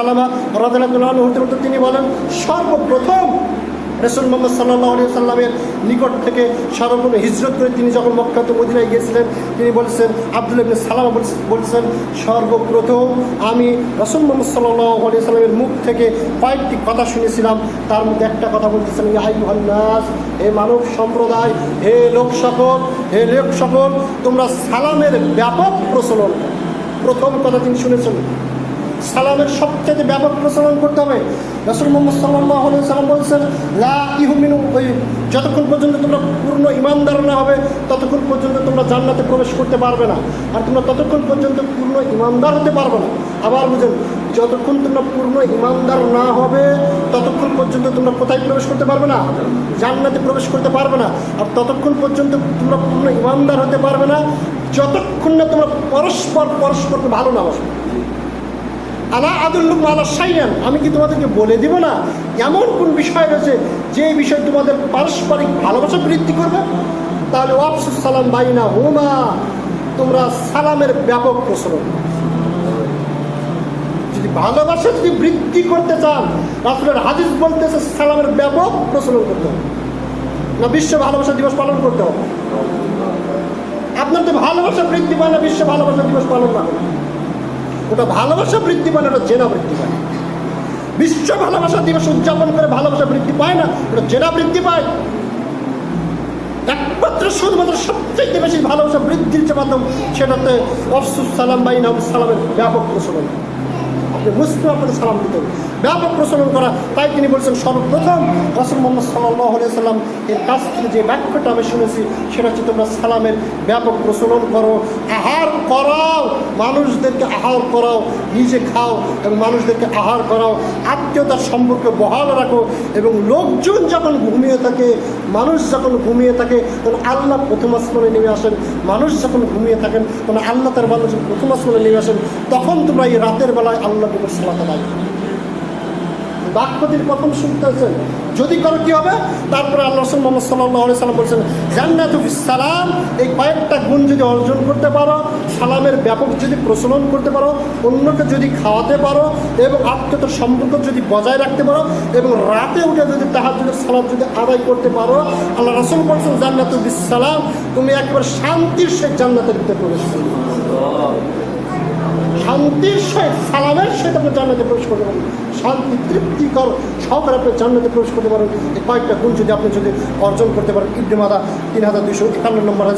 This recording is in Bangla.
সালামা তিনি বলেন, সর্বপ্রথম রসুল মোহাম্মদ সাল্লাহ আলী সাল্লামের নিকট থেকে সর্বপ্রথম হিজরত করে তিনি যখন মক্কাতে মদিনায় গিয়েছিলেন, তিনি বলছেন আব্দুল ইবনে সালামা বলছেন, সর্বপ্রথম আমি রসুল মোহাম্মদ সাল্লাহ আলী সাল্লামের মুখ থেকে কয়েকটি কথা শুনেছিলাম। তার মধ্যে একটা কথা বলতেছেন ইহাই নাস, হে মানব সম্প্রদায়, হে লোক সকল, হে লোক সকল, তোমরা সালামের ব্যাপক প্রচলন। প্রথম কথা তিনি শুনেছেন। সালামের সবচেয়ে ব্যাপক প্রচলন করতে হবে। রসুল মোহাম্মদ সাল্লাহ সাল্লাম বলছেন, লা ইহুমিনু ওই যতক্ষণ পর্যন্ত তোমরা পূর্ণ ইমানদার না হবে, ততক্ষণ পর্যন্ত তোমরা জান্নাতে প্রবেশ করতে পারবে না। আর তোমরা ততক্ষণ পর্যন্ত পূর্ণ ইমানদার হতে পারবে না। আবার বুঝেন যতক্ষণ তোমরা পূর্ণ ইমানদার না হবে, ততক্ষণ পর্যন্ত তোমরা কোথায় প্রবেশ করতে পারবে না? জান্নাতে প্রবেশ করতে পারবে না। আর ততক্ষণ পর্যন্ত তোমরা পূর্ণ ইমানদার হতে পারবে না, যতক্ষণ না তোমরা পরস্পর, পরস্পরকে ভালো না বাসো আলা আদুল্লুক আলা সাইয়ান আমি কি তোমাদেরকে বলে দিব না? এমন কোন বিষয় রয়েছে যে বিষয় তোমাদের পারস্পরিক ভালোবাসা বৃদ্ধি করবে? তাহলে ওয়াফসুস সালাম বাইনা হুমা তোমরা সালামের ব্যাপক প্রচলন। যদি ভালোবাসা যদি বৃদ্ধি করতে চান, রাসুলের হাদিস বলতেছে সালামের ব্যাপক প্রচলন করতে হবে। না, বিশ্ব ভালোবাসা দিবস পালন করতে হবে। আপনার তো ভালোবাসা বৃদ্ধি পায় না, বিশ্ব ভালোবাসা দিবস পালন না। ওটা ভালোবাসা বৃদ্ধি পায় না ওটা জেনা বৃদ্ধি পায় বিশ্ব ভালোবাসা দিবস উদযাপন করে ভালোবাসা বৃদ্ধি পায় না ওটা জেনা বৃদ্ধি পায়। একমাত্র, শুধুমাত্র সবচেয়ে বেশি ভালোবাসা বৃদ্ধির যে মাধ্যম, সেটাতে অফসুস সালাম বাইন সালামের ব্যাপক প্রচলন। আপনি মুসলিম, আপনাকে সালাম দিতে ব্যাপক প্রচলন করা, তাই তিনি বলছেন, সর্বপ্রথম রসুল মোহাম্মদ সাল্লাহ সাল্লাম এর কাছ থেকে যে বাক্যটা আমি শুনেছি, সেটা হচ্ছে তোমরা সালামের ব্যাপক প্রচলন করো। আহার করাও, মানুষদেরকে আহার করাও, নিজে খাও এবং মানুষদেরকে আহার করাও, আত্মীয়তার সম্পর্কে বহাল রাখো এবং লোকজন যখন ঘুমিয়ে থাকে, মানুষ যখন ঘুমিয়ে থাকে, তখন আল্লাহ প্রথম আসমানে নেমে আসেন। মানুষ যখন ঘুমিয়ে থাকেন, তখন আল্লাহ তার মানুষ প্রথম আসমানে নেমে আসেন, তখন তোমরা এই রাতের বেলায় আল্লাহ তোমার সালাতে পাই বাক্যটির প্রথম শুনতে হয়েছেন। যদি করো কি হবে? তারপরে আল্লাহ রসুল মোহাম্মদ সাল্লাহ সাল্লাম বলছেন, জান্নাত সালাম। এই কয়েকটা গুণ যদি অর্জন করতে পারো, সালামের ব্যাপক যদি প্রচলন করতে পারো, অন্যকে যদি খাওয়াতে পারো, এবং আত্মীয়তার সম্পর্ক যদি বজায় রাখতে পারো, এবং রাতে উঠে যদি তাহার যদি সালাম যদি আদায় করতে পারো আল্লাহ রসুল বলছেন, জান্নাত সালাম। তুমি একবার শান্তির সে জান্নাতের ভিতরে প্রবেশ করবে। শান্তির সহিত সালামের সহিত আপনি জান্নাতে প্রবেশ করতে পারেন। শান্তি তৃপ্তিকর সহকারে আপনি জান্নাতে প্রবেশ করতে পারেন। কয়েকটা গুণ যদি আপনি যদি অর্জন করতে পারেন। ইবনে মাদা তিন হাজার দুশো একান্ন নম্বর আছে